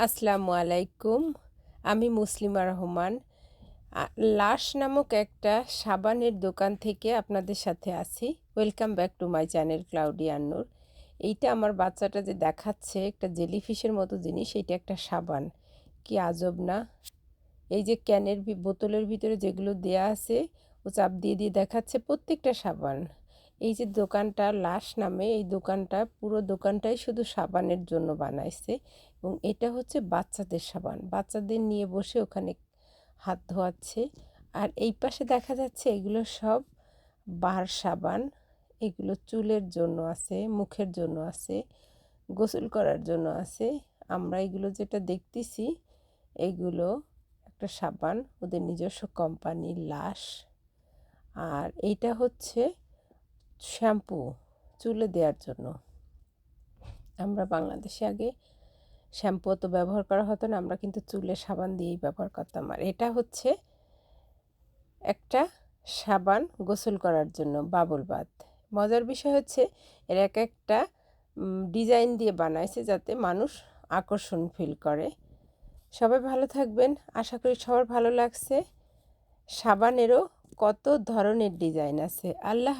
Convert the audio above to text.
আসসালামু আলাইকুম। আমি মুসলিমা রহমান। লাশ নামক একটা সাবানের দোকান থেকে আপনাদের সাথে আছি। Welcome back to my channel cloudy Annur এইটা আমার বাচ্চাটা যে দেখাচ্ছে, একটা জেলিফিশের মতো জিনিস, এইটা একটা সাবান। কি আজব না? এই যে ক্যানের বোতলের ভিতরে যেগুলো দেয়া আছে, ও চাপ দিয়ে দিয়ে দেখাচ্ছে প্রত্যেকটা সাবান। এই যে দোকানটা লাশ নামে, এই দোকানটা পুরো দোকানটাই শুধু সাবানের জন্য বানাইছে এবং এটা হচ্ছে বাচ্চাদের সাবান। বাচ্চাদের নিয়ে বসে ওখানে হাত ধোয়াচ্ছে। আর এই পাশে দেখা যাচ্ছে এগুলো সব বার সাবান। এগুলো চুলের জন্য আছে, মুখের জন্য আছে, গোসল করার জন্য আছে। আমরা এগুলো যেটা দেখতেছি, এগুলো একটা সাবান, ওদের নিজস্ব কোম্পানির লাশ। আর এইটা হচ্ছে শ্যাম্পু চুলে দেওয়ার জন্য। আমরা বাংলাদেশে আগে শ্যাম্পু তো ব্যবহার করা হতো না, আমরা কিন্তু চুলে সাবান দিয়েই ব্যবহার করতাম। আর এটা হচ্ছে একটা সাবান গোসল করার জন্য, বাবুল বাথ মজার বিষয় হচ্ছে, এর এক একটা ডিজাইন দিয়ে বানাইছে যাতে মানুষ আকর্ষণ ফিল করে। সবাই ভালো থাকবেন। আশা করি সবার ভালো লাগছে। সাবানেরও কত ধরনের ডিজাইন আছে। আল্লাহ